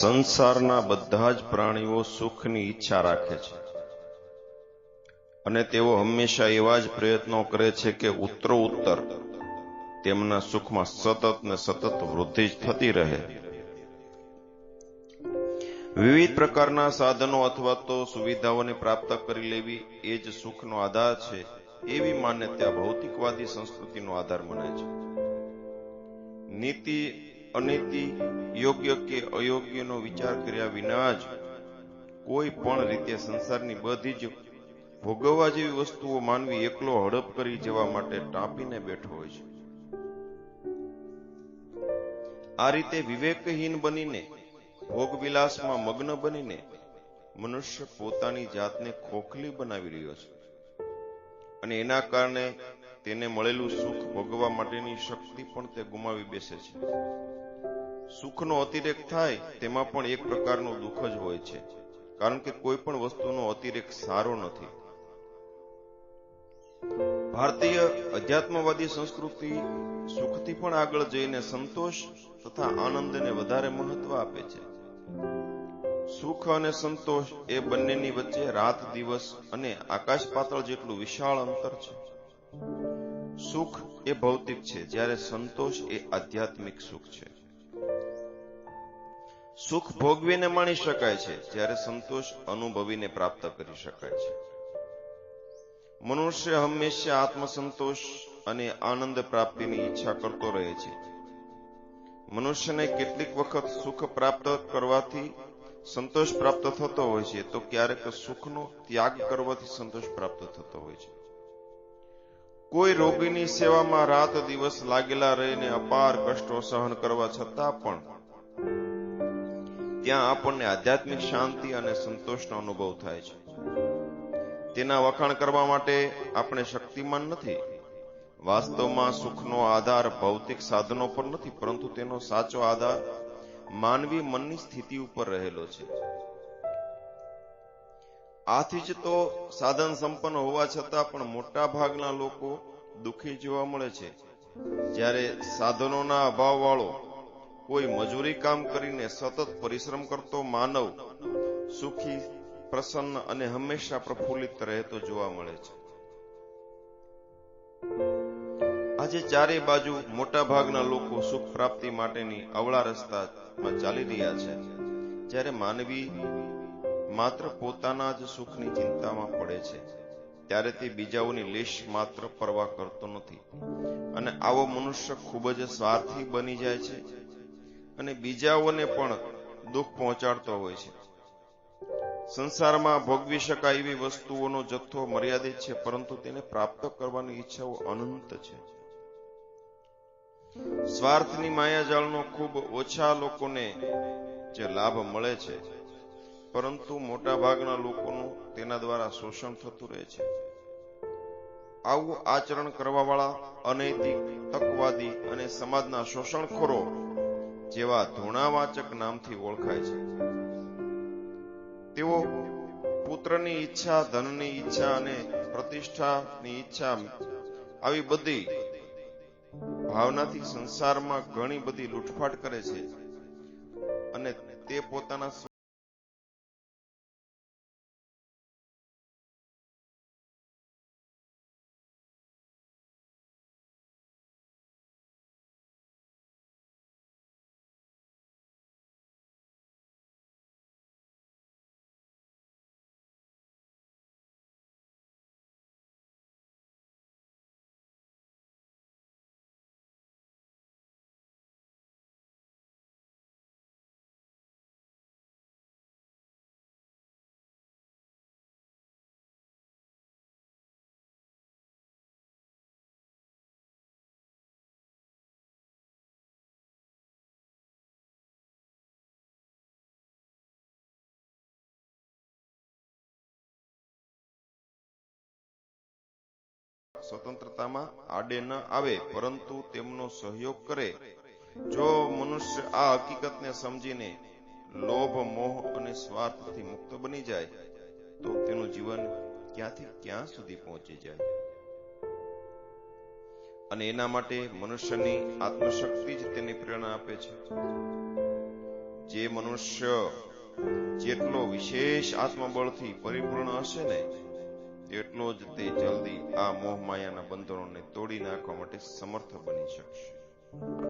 સંસારના બધા જ પ્રાણીઓ સુખની ઈચ્છા રાખે છે. અને તેઓ હંમેશા એવા જ પ્રયત્નો કરે છે કે ઉત્તરો ઉત્તર તેમના સુખમાં સતત ને સતત વૃદ્ધિ જ થતી રહે. વિવિધ પ્રકારના સાધનો અથવા તો સુવિધાઓને પ્રાપ્ત કરી લેવી એ જ સુખનો આધાર છે, એવી માન્યતા ભૌતિકવાદી સંસ્કૃતિનો આધાર મનાય છે. નીતિ અનીતિ યોગ્ય કે અયોગ્યનો વિચાર કર્યા વિના જ કોઈ પણ રીતે સંસારની બધી જ ભોગવવા જેવી વસ્તુઓ માનવી એકલો હડપ કરી જવા માટે ટાંપીને બેઠો હોય છે. આ રીતે વિવેકહીન બનીને, ભોગવિલાસમાં મગ્ન બનીને, મનુષ્ય પોતાની જાતને ખોખલી બનાવી રહ્યો છે. અને એના કારણે તેને મળેલું સુખ ભોગવવા માટેની શક્તિ પણ તે ગુમાવી બેસે છે. સુખનો અતિરેક થાય તેમાં પણ એક પ્રકારનું દુઃખ જ હોય છે, કારણ કે કોઈ પણ વસ્તુનો અતિરેક સારો નથી. ભારતીય અધ્યાત્મવાદી સંસ્કૃતિ સુખથી પણ આગળ જઈને સંતોષ તથા આનંદને વધારે મહત્વ આપે છે. સુખ અને સંતોષ એ બંનેની વચ્ચે રાત, દિવસ અને આકાશ પાતળ જેટલું વિશાળ અંતર છે. સુખ એ ભૌતિક છે, જ્યારે સંતોષ એ આધ્યાત્મિક સુખ છે. સુખ ભોગવીને માણી શકાય છે, જ્યારે સંતોષ અનુભવીને પ્રાપ્ત કરી શકાય છે. મનુષ્ય હંમેશા આત્મસંતોષ અને આનંદ પ્રાપ્તિની ઈચ્છા કરતો રહે છે. મનુષ્યને કેટલીક વખત સુખ પ્રાપ્ત કરવાથી સંતોષ પ્રાપ્ત થતો હોય છે, તો ક્યારેક સુખનો ત્યાગ કરવાથી સંતોષ પ્રાપ્ત થતો હોય છે. કોઈ રોગીની સેવામાં રાત દિવસ લાગેલા રહીને અપાર કષ્ટો સહન કરવા છતાં પણ ત્યાં આપણને આધ્યાત્મિક શાંતિ અને સંતોષનો અનુભવ થાય છે. તેના વખાણ કરવા માટે આપણે શક્તિમાન નથી. વાસ્તવમાં સુખનો આધાર ભૌતિક સાધનો પર નથી, પરંતુ તેનો સાચો આધાર માનવી મનની સ્થિતિ ઉપર રહેલો છે. આથી જ તો સાધન સંપન્ન હોવા છતાં પણ મોટા ભાગના લોકો દુઃખી જોવા મળે છે. જ્યારે સાધનોના અભાવ વાળો કોઈ મજૂરી કામ કરીને સતત પરિશ્રમ કરતો માનવ સુખી, પ્રસન્ન અને હંમેશા પ્રફુલ્લિત રહેતો જોવા મળે છે. આજે ચારે બાજુ મોટા ભાગના લોકો સુખ પ્રાપ્તિ માટેની અવળા રસ્તામાં ચાલી રહ્યા છે. જ્યારે માનવી માત્ર પોતાના જ સુખની ચિંતામાં પડે છે. ત્યારે તે બીજાઓની લેશ માત્ર પરવા કરતો નથી. અને આવો મનુષ્ય ખૂબ જ સ્વાર્થી બની જાય છે અને બીજાઓને પણ દુઃખ પહોંચાડતો હોય છે. સંસારમાં ભોગવી શકાય એવી વસ્તુઓનો જથ્થો મર્યાદિત છે, પરંતુ તેને પ્રાપ્ત કરવાની ઈચ્છાઓ અનંત છે. સ્વાર્થની માયાજાળનો ખૂબ ઓછા લોકોને જે લાભ મળે છે પરંતુ મોટા ભાગના લોકોનું તેના દ્વારા શોષણ થતું રહે છે. આવું આચરણ કરવાવાળા, અનૈતિક, તકવાદી અને સમાજના શોષણખોરો જેવા ધૂણાવાચક નામથી ઓળખાય છે. તેઓ પુત્રની ઈચ્છા, ધનની ઈચ્છા અને પ્રતિષ્ઠાની ઈચ્છા આવી બધી ભાવનાથી સંસારમાં ઘણી બધી લૂંટફાટ કરે છે અને તે પોતાના સ્વતંત્રતામાં આડે ન આવે, પરંતુ તેમનો સહયોગ કરે. જો મનુષ્ય આ હકીકતને સમજીને લોભ, મોહ અને સ્વાર્થથી મુક્ત બની જાય, તો તેનું જીવન ક્યાંથી ક્યાં સુધી પહોંચી જાય? અને એના માટે મનુષ્યની આત્મશક્તિ જ તેની પ્રેરણા આપે છે. જે મનુષ્ય જેટલો વિશેષ આત્મબળથી પરિપૂર્ણ હશે ને એટલો જ તે જલ્દી આ મોહમાયાના બંધનોને તોડી નાખવા માટે સમર્થ બની શકશે.